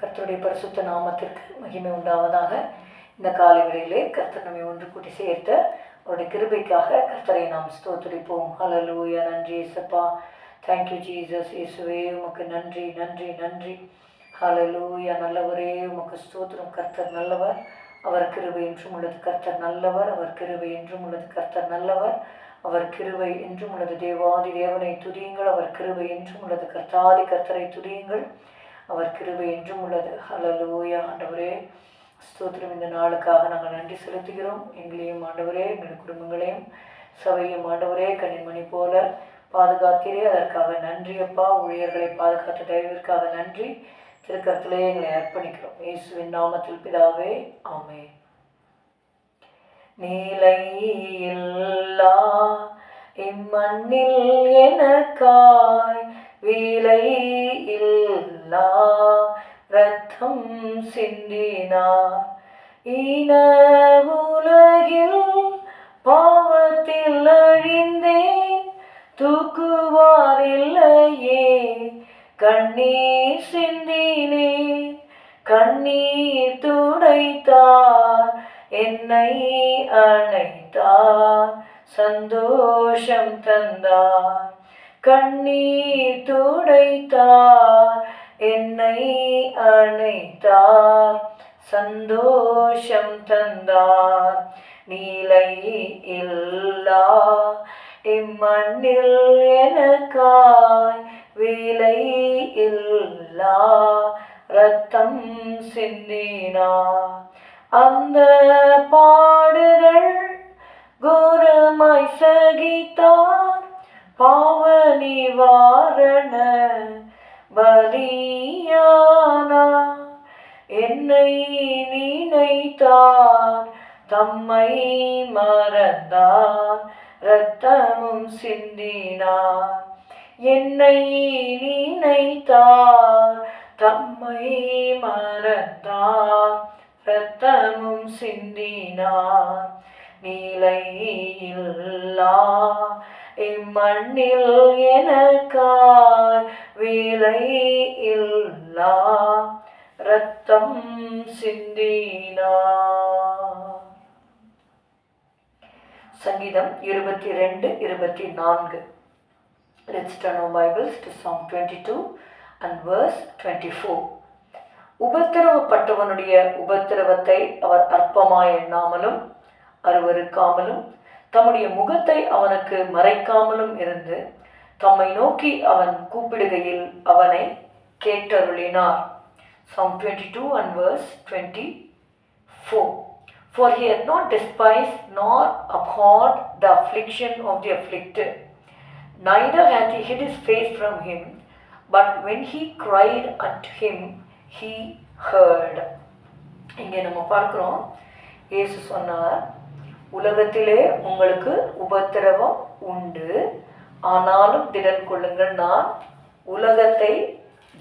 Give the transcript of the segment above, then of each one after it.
கர்த்தருடைய பரிசுத்த நாமத்திற்கு மகிமை உண்டாவதாக இந்த காலை வேளையிலே கர்த்தர் நம்மை ஒன்று கூட்டி சேர்த்த அவருடைய கிருபைக்காக கர்த்தரை நாம் ஸ்தோத்துரிப்போம். ஹலலூயா நன்றி இசப்பா தேங்க்யூ ஜீசஸ் இயேசுவே உமக்கு நன்றி நன்றி நன்றி. ஹலலூயா நல்லவரே உமக்கு ஸ்தோத்திரம். கர்த்தர் நல்லவர். அவர் கிருபை என்றும் உள்ளது. கர்த்தர் நல்லவர். அவர் கிருபை என்றும் உள்ளது. கர்த்தர் நல்லவர். அவர் கிருபை என்றும் உள்ளது. தேவாதி தேவனை துதியுங்கள். அவர் கிருபை என்றும் உள்ளது. கர்த்தாதி கர்த்தரை துதியுங்கள். அவர் கிருபை என்றும் உள்ளது. ஹலலூயா ஆண்டவரே ஸ்தோத்திரம் இந்த நாளுக்காக நாங்கள் நன்றி செலுத்துகிறோம். எங்களையும் ஆண்டவரே எங்கள் குடும்பங்களையும் சபையும் ஆண்டவரே கண்ணின்மணி போல பாதுகாக்கிறே அதற்காக நன்றி அப்பா. ஊழியர்களை பாதுகாத்த தயவிற்காக நன்றி. திருக்கத்திலே எங்களை அர்ப்பணிக்கிறோம். இயேசுவின் நாமத்தில் பிதாவே ஆமே நீலையில்லா இம்மண்ணில் எனக்காய் விலை இல்லா ரத்தம் சிந்தினார் இன உலகில் பாவத்தில் அழிந்தேன் தூக்குவாரில்லையே கண்ணீர் சிந்தினே கண்ணீர் துடைத்தார் என்னை அணைத்தார் சந்தோஷம் தந்தார். கண்ணீர் துடைத்தார் என்னை அணைத்தார் சந்தோஷம் தந்தார். நீலை இல்லா இம்மண்ணில் எனக்காய் வேலை இல்லா ரத்தம் சிந்தினா. அந்த பாடுகள் கோரமாய் சகித்தார் பாவ நிவாரண பலியானா என்னை நினைத்தார் தம்மை மறந்தார் இரத்தமும் சிந்தினார். என்னை நினைத்தார் தம்மை மறந்தார் இரத்தமும் சிந்தினார். நிலையில்லா. இம்மண்ணில் எனக்காய் விலை இல்லா. ரத்தம் சிந்தினா. சங்கீதம் இருபத்தி ரெண்டு இருபத்தி நான்கு Let's turn our Bibles to Psalm 22 and verse 24. உபத்திரவப்பட்டவனுடைய உபத்திரவத்தை அவர் அற்பமாய் எண்ணாமலும் அருவருக்காமலும் தம்முடைய முகத்தை அவனுக்கு மறைக்காமலும் இருந்து தம்மை நோக்கி அவன் கூப்பிடுகையில் அவனை கேட்டருளினார் Psalm 22 and verse 24. For he hath not despised nor abhorred the affliction of the afflicted, neither hath he hid his face from him, but when he cried unto him, he heard. இங்கே நம்ம பார்க்கிறோம் இயேசு சொன்னார் உலகத்திலே உங்களுக்கு உபத்திரவம் உண்டு. ஆனாலும் திடன் கொள்ளுங்கள் நான் உலகத்தை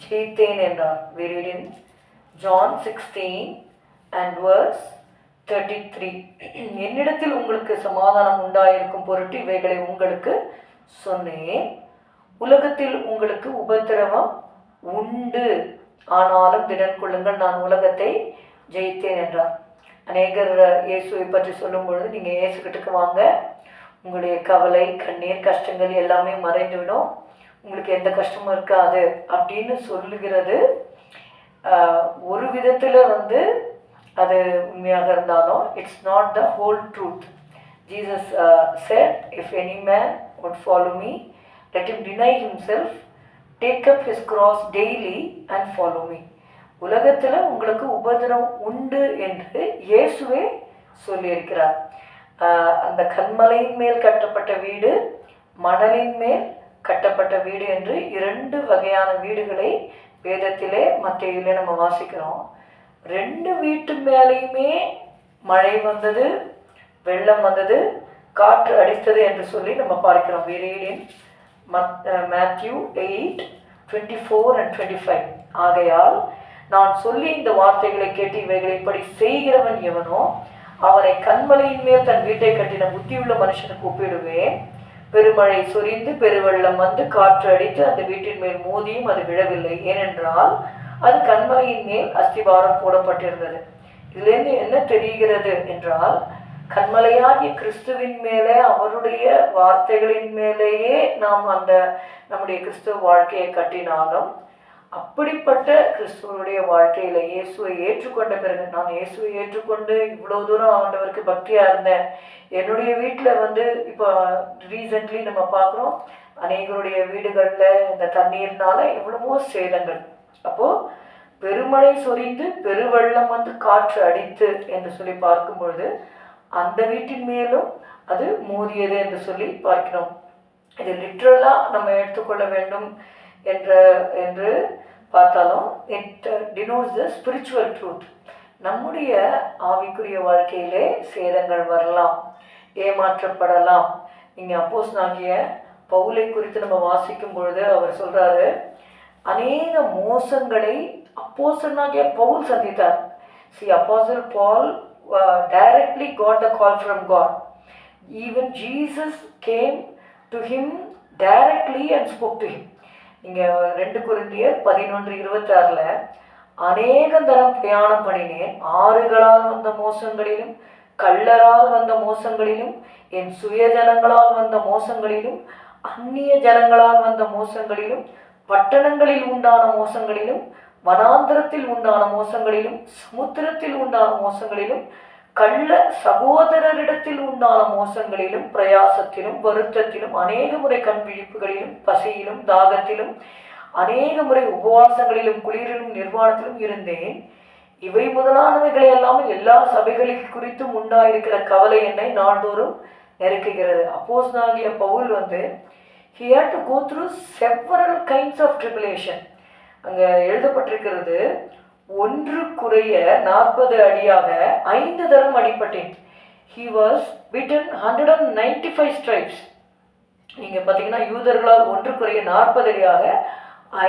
ஜெயித்தேன் என்றார். வெரிடின் John sixteen and verse thirty three என்னிடத்தில் உங்களுக்கு சமாதானம் உண்டாயிருக்கும் பொருட்டு இவைகளை உங்களுக்கு சொன்னேன். உலகத்தில் உங்களுக்கு உபத்திரவம் உண்டு. ஆனாலும் திடன் கொள்ளுங்கள் நான் உலகத்தை ஜெயித்தேன் என்றார். அநேகர் இயேசுவை பற்றி சொல்லும் பொழுது நீங்கள் இயேசுக்கிட்டுக்கு வாங்க. உங்களுடைய கவலை கண்ணீர் கஷ்டங்கள் எல்லாமே மறைந்துவிடும். உங்களுக்கு எந்த கஷ்டமும் இருக்காது அப்படின்னு சொல்லுகிறது. ஒரு விதத்தில் வந்து அது உண்மையாக இருந்தாலும் it's not the whole truth Jesus said if any man would follow me let him deny himself take up his cross daily and follow me உலகத்தில் உங்களுக்கு உபதிரம் உண்டு என்று இயேசுவே சொல்லியிருக்கிறார். அந்த கண்மலையின் மேல் கட்டப்பட்ட வீடு மணலின் மேல் கட்டப்பட்ட வீடு என்று இரண்டு வகையான வீடுகளை வேதத்திலே மத்தியிலே நம்ம வாசிக்கிறோம். ரெண்டு வீட்டு மேலேயுமே மழை வந்தது வெள்ளம் வந்தது காற்று அடித்தது என்று சொல்லி நம்ம பார்க்கிறோம். We மத் Matthew eight twenty four and twenty five ஆகையால் நான் சொல்லி இந்த வார்த்தைகளை கேட்டு இவைகளை இப்படி செய்கிறவன் எவனோ அவனை கண்மலையின் மேல் தன் வீட்டை கட்டின புத்தியுள்ள மனுஷனுக்கு ஒப்பிடுவேன். பெருமழை சொரிந்து பெருவெள்ளம் வந்து காற்று அடித்து அந்த வீட்டின் மேல் மோதியும் அது விழவில்லை. ஏனென்றால் அது கண்மலையின் மேல் அஸ்திவாரம் போடப்பட்டிருந்தது. இதுலேருந்து என்ன தெரிகிறது என்றால் கண்மலையாகிய கிறிஸ்துவின் மேலே அவருடைய வார்த்தைகளின் மேலேயே நாம் அந்த நம்முடைய கிறிஸ்துவ வாழ்க்கையை கட்டினாலும் அப்படிப்பட்ட கிறிஸ்துவனுடைய வாழ்க்கையில இயேசுவை ஏற்றுக்கொண்ட பிறகு நான் இயேசுவை ஏற்றுக்கொண்டு இவ்வளோ தூரம் ஆண்டவருக்கு பக்தியா இருந்தேன். என்னுடைய வீட்டில் வந்து இப்போ ரீசெண்ட்லி நம்ம பார்க்குறோம் அநேகருடைய வீடுகளில் இந்த தண்ணீர்னால எவ்வளவோ சேதங்கள். அப்போ பெருமழை சொரிந்து பெருவெள்ளம் வந்து காற்று அடித்து என்று சொல்லி பார்க்கும் பொழுது அந்த வீட்டின் மேலும் அது மோதியது என்று சொல்லி பார்க்கிறோம். இது லிட்ரலா நம்ம எடுத்துக்கொள்ள வேண்டும். என்ற என்று பார்த்தாலும் it denotes the spiritual truth நம்முடைய ஆவிக்குரிய வாழ்க்கையிலே சேதங்கள் வரலாம் ஏமாற்றப்படலாம். நீங்கள் அப்போஸ் நாகிய பவுலை குறித்து நம்ம வாசிக்கும் பொழுது அவர் சொல்கிறாரு அநேக மோசங்களை அப்போசனாகிய பவுல் சந்தித்தார். See apostle Paul directly got the call from God even Jesus came to him directly and spoke to him நீங்கள் ரெண்டு குருந்தியர் பதினொன்று இருபத்தாறில் அநேக தரம் பிரயாணம் பண்ணினேன். ஆறுகளால் வந்த மோசங்களிலும் கள்ளரால் வந்த மோசங்களிலும் என் சுயஜனங்களால் வந்த மோசங்களிலும் அந்நிய ஜனங்களால் வந்த மோசங்களிலும் பட்டணங்களில் உண்டான மோசங்களிலும் வனாந்திரத்தில் உண்டான மோசங்களிலும் சமுத்திரத்தில் உண்டான மோசங்களிலும் கள்ள சகோதரரிடத்தில் உண்டான மோசங்களிலும் பிரயாசத்திலும் வருத்தத்திலும் அநேக முறை கண் விழிப்புகளிலும் பசியிலும் தாகத்திலும் அநேக முறை உபவாசங்களிலும் குளிரிலும் நிர்வாணத்திலும் இருந்தேன். இவை முதலானவைகளை அல்லாமல் எல்லா சபைகளில் குறித்தும் உண்டாயிருக்கிற கவலை என்னை நாள்தோறும் நெருக்குகிறது. அப்போஸ் ஆகிய பவுல் வந்து he had to go through several kinds of tribulation. அங்கே எழுதப்பட்டிருக்கிறது ஒன்று குறைய நாற்பது அடியாக ஐந்து தரம் அடிபட்டேன். He was beaten hundred and ninety five stripes நீங்கள் பார்த்தீங்கன்னா யூதர்களால் ஒன்று குறைய நாற்பது அடியாக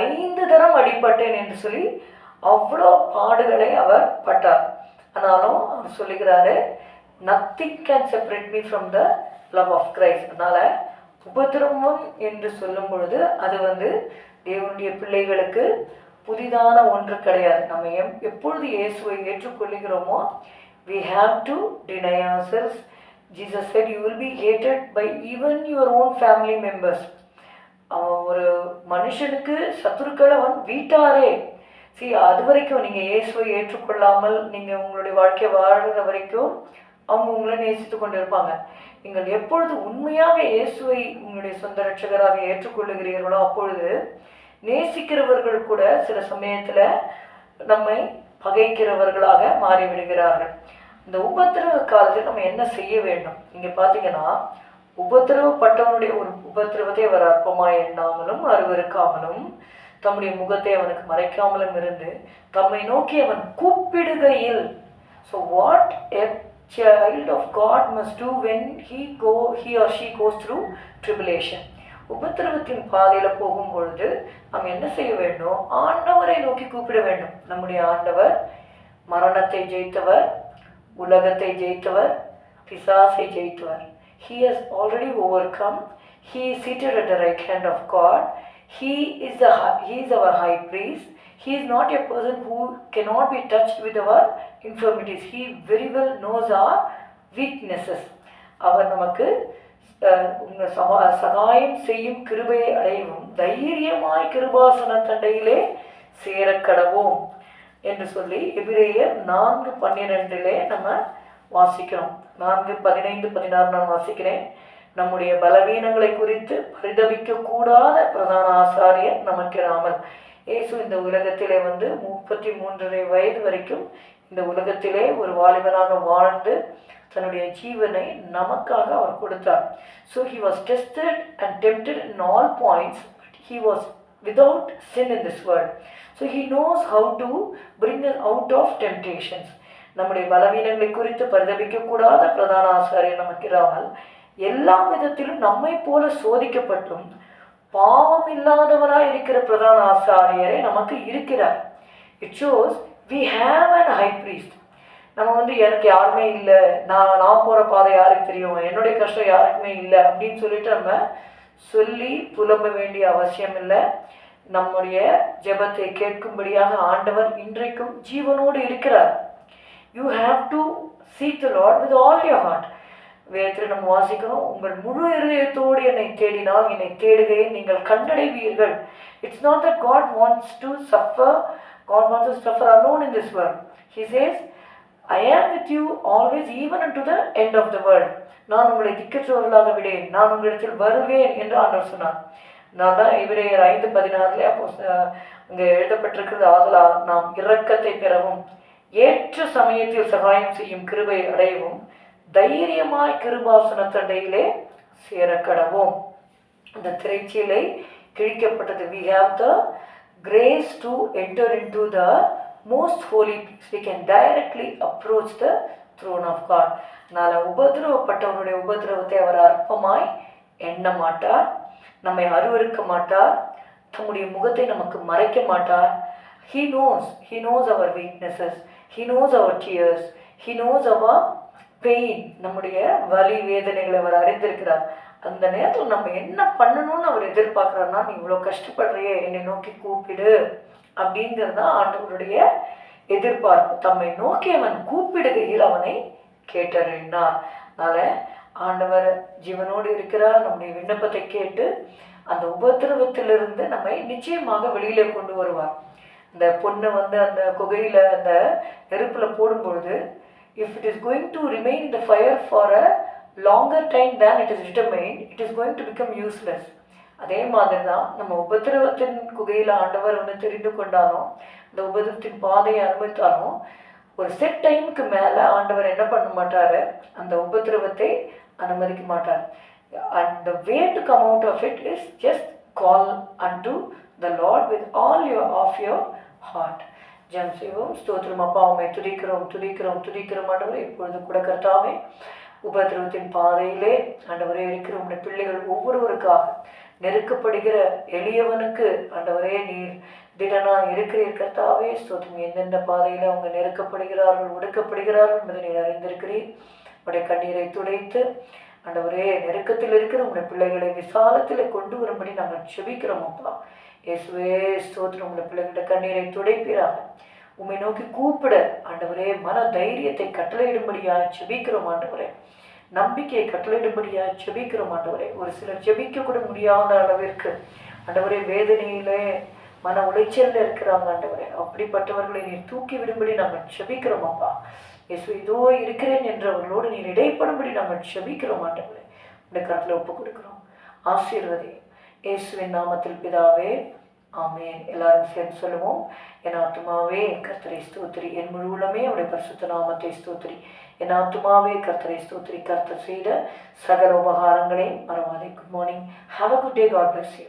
ஐந்து தரம் அடிபட்டேன் என்று சொல்லி அவ்வளோ பாடுகளை அவர் பட்டார். ஆனாலும் அவர் சொல்லுகிறாரு nothing can separate me from the love of Christ அதனால் உபதிரவம் என்று சொல்லும் பொழுது அது வந்து தேவனுடைய பிள்ளைகளுக்கு புதிதான ஒன்று கிடையாது. நம்ம எம் எப்பொழுது இயேசுவை ஏற்றுக்கொள்ளுகிறோமோ we have to deny ourselves. Jesus said you will hated by even even own family members அவன் ஒரு மனுஷனுக்கு சத்துருக்களை அவன் வீட்டாரே. சி அது வரைக்கும் நீங்கள் இயேசுவை ஏற்றுக்கொள்ளாமல் நீங்கள் உங்களுடைய வாழ்க்கையை வாழ்கிற வரைக்கும் அவங்க உங்களை நேசித்து கொண்டு இருப்பாங்க நீங்கள் எப்பொழுது உண்மையாக இயேசுவை உங்களுடைய சொந்த ரட்சகராக ஏற்றுக்கொள்ளுகிறீர்களோ அப்பொழுது நேசிக்கிறவர்கள் கூட சில சமயத்தில் நம்மை பகைக்கிறவர்களாக மாறிவிடுகிறார்கள். இந்த உபத்திரவ காலத்தில் நம்ம என்ன செய்ய வேண்டும்? இங்கே பார்த்தீங்கன்னா உபத்திரவப்பட்டவனுடைய ஒரு உபத்திரவத்தை அவர் அற்பமாய் எண்ணாமலும் அருவருக்காமலும் தம்முடைய முகத்தை அவனுக்கு மறைக்காமலும் இருந்து தம்மை நோக்கி அவன் கூப்பிடுகையில் so what a child of God must do when he go he or she goes through tribulation? உபத்திரவத்தின் பாதையில் போகும் பொழுது நாம் என்ன செய்ய வேண்டும் ஆண்டவரை நோக்கி கூப்பிட வேண்டும் நம்முடைய ஆண்டவர் மரணத்தை ஜெயித்தவர் உலகத்தை ஜெயித்தவர் பிசாசை ஜெயித்தவர் he has already overcome he seated at the right hand of God he is a he is our high priest he is not a person who cannot be touch with our infirmities he very well knows our weaknesses அவர் நமக்கு அஹ், சமா சகாயம் செய்யும் கிருபையை அடையவும் தைரியமாய் கிருபாசன தண்டையிலே சேரக்கடவும் என்று சொல்லி எபிரேயர் நான்கு பன்னிரெண்டிலே நம்ம வாசிக்கிறோம். நான்கு பதினைந்து பதினாறு நான் வாசிக்கிறேன். நம்முடைய பலவீனங்களை குறித்து பரிதபிக்க கூடாத பிரதான ஆசாரியர் நமக்கு ராமன். இயேசு இந்த உலகத்திலே வந்து முப்பத்தி மூன்றரை வயது வரைக்கும் இந்த உலகத்திலே ஒரு வாலிபனாக வாழ்ந்து தன்னுடைய ஜீவனை நமக்காக அவர் கொடுத்தார். So he was tested and tempted in all points he was without sin in this world. So he knows how to bring us out of temptations நம்முடைய பலவீனங்களை குறித்து பரிதபிக்கக்கூடாத பிரதான ஆசாரியர் நமக்கு இராமல் எல்லா விதத்திலும் நம்மை போல சோதிக்கப்பட்டும் பாவம் இல்லாதவராக இருக்கிற பிரதான ஆசாரியரை நமக்கு இருக்கிறார். It shows we have an high priest. நம்ம வந்து எனக்கு யாருமே இல்லை. நான் நான் போகிற பாதை யாருக்கு தெரியும்? என்னுடைய கஷ்டம் யாருக்குமே இல்லை அப்படின்னு சொல்லிட்டு நம்ம சொல்லி புலம்ப வேண்டிய அவசியம் இல்லை. நம்முடைய ஜெபத்தை கேட்கும்படியாக ஆண்டவர் இன்றைக்கும் ஜீவனோடு இருக்கிறார். You have to seek the Lord with all your heart வேதத்தில் நம்ம வாசிக்கிறோம் உங்கள் முழு இதயத்தோடு என்னை தேடினால் என்னை தேடுகையை நீங்கள் கண்டடைவீர்கள் it's not that God wants to suffer God wants to suffer alone in this world he says I am with you always even and to the end of the world நான் உங்களை திக்கற்றவர்களாக விடேன். நான் உங்களிடத்தில் வருவேன் என்று ஆண்டவர் சொன்னார். நான் தான் இவரையர் ஐந்து பதினாறுல அப்போ இங்கே எழுதப்பட்டிருக்கிறது. ஆதலா நாம் இரக்கத்தை பெறவும் ஏற்ற சமயத்தில் சகாயம் செய்யும் கிருபை அடையவும் தைரியமாய் கிருபாசனத்தண்டையிலே சேரக்கடவும். அந்த திரைச்சீலை கிழிக்கப்பட்டது. We have the grace to enter into the most holy we can directly approach the throne of God அதனால் உபதிரவப்பட்டவனுடைய உபதிரவத்தை அவர் அற்பமாய் எண்ண மாட்டார் நம்மை அருவறுக்க மாட்டார் தம்முடைய முகத்தை நமக்கு மறைக்க மாட்டார். He knows he knows our weaknesses he knows our tears he knows our pain நம்முடைய வலி வேதனைகளை அவர் அறிந்திருக்கிறார். அந்த நேரத்தில் நம்ம என்ன பண்ணணும்னு அவர் எதிர்பார்க்குறாருன்னா நீ இவ்வளோ கஷ்டப்படுறியே என்னை நோக்கி கூப்பிடு அப்படிங்கிறது தான் ஆண்டவருடைய எதிர்பார்ப்பு. தம்மை நோக்கி அவன் கூப்பிடுகையில் அவனை கேட்டறிந்தார். அதனால் ஆண்டவர் ஜீவனோடு இருக்கிறார் நம்முடைய விண்ணப்பத்தை கேட்டு அந்த உபத்திரவத்திலிருந்து நம்மை நிச்சயமாக வெளியிலே கொண்டு வருவார். இந்த பொண்ணை வந்து அந்த குகையில் அந்த நெருப்பில் போடும்பொழுது if it is going to remain in the fire for a longer time then it is determined, it is going to become useless. அதே மாதிரி தான் நம்ம உபதிரவத்தின் குகையில் ஆண்டவர் வந்து தெரிந்து கொண்டாலும் இந்த உபதிரவத்தின் பாதையை அனுமதித்தாலும் ஒரு செட் டைமுக்கு மேலே ஆண்டவர் என்ன பண்ண மாட்டார்? அந்த உபதிரவத்தை அனுமதிக்க மாட்டார். And the way to come out of it is just call and to the Lord with all your of your heart GeM செய்வோம். ஸ்தோத்திரம் அப்பா உண்மை துதிக்கிறோம் துதிக்கிறோம் துதிக்கிறோம் ஆண்டவரே. இப்பொழுது கூட கர்த்தாவே உபதிரவத்தின் பாதையிலே ஆண்டவரே இருக்கிற உடைய பிள்ளைகள் ஒவ்வொருவருக்காக நெருக்கப்படுகிற எளியவனுக்கு ஆண்டவரே நீர் திடனா இருக்கிறீர் கர்த்தாவே. ஸ்தோத்திரம் எந்தெந்த பாதையில் அவங்க நெருக்கப்படுகிறார்கள் ஒடுக்கப்படுகிறார்கள் என்பதை நீர் அறிந்திருக்கிறீர். உடைய கண்ணீரை துடைத்து ஆண்டவரே நெருக்கத்தில் இருக்கிற உங்களை பிள்ளைகளை விசாலத்தில் கொண்டு வரும்படி நாங்கள் செபிக்கிறோம் அப்பா. இயேசுவே ஸ்தோத்திரம். உடைய பிள்ளைகளுடைய கண்ணீரை துடைப்பீராக. உம்மை நோக்கி கூப்பிட ஆண்டவரே மன தைரியத்தை கட்டளையிடும்படியாக செபிக்கிறோம் ஆண்டவரே. நம்பிக்கையை கட்டளையிடும்படியாக செபிக்கிறோம் ஆண்டவரே. ஒரு சிலர் செபிக்க கூட முடியாத அளவிற்கு ஆண்டவரே வேதனையிலே மன உளைச்சல்ல இருக்கிறாங்க ஆண்டவரே. அப்படிப்பட்டவர்களை நீர் தூக்கி விடும்படி நாங்கள் செபிக்கிறோம் அப்பா. இயேசு இதோ இருக்கிறேன் என்றவர்களோடு நீர் இடைப்படும்படி நாங்கள் செபிக்கிறோம் ஆண்டவரே. உடைய கருத்தில் ஒப்பு கொடுக்குறோம். ஆசீர்வதி இயேசுவின் நாமத்தில் பிதாவே ஆமேன். எல்லாரும் சேர்ந்து சொல்லுவோம். என் ஆத்மாவே கர்த்தரை ஸ்தோத்திரி. என் முழு உளமே அவருடைய பரிசுத்த நாமத்தை ஸ்தோத்திரி. என் ஆத்மாவே கர்த்தரை ஸ்தோத்திரி. கர்த்தர் செய்த சகல உபகாரங்களே மறவாதே. Good morning have a good day God bless you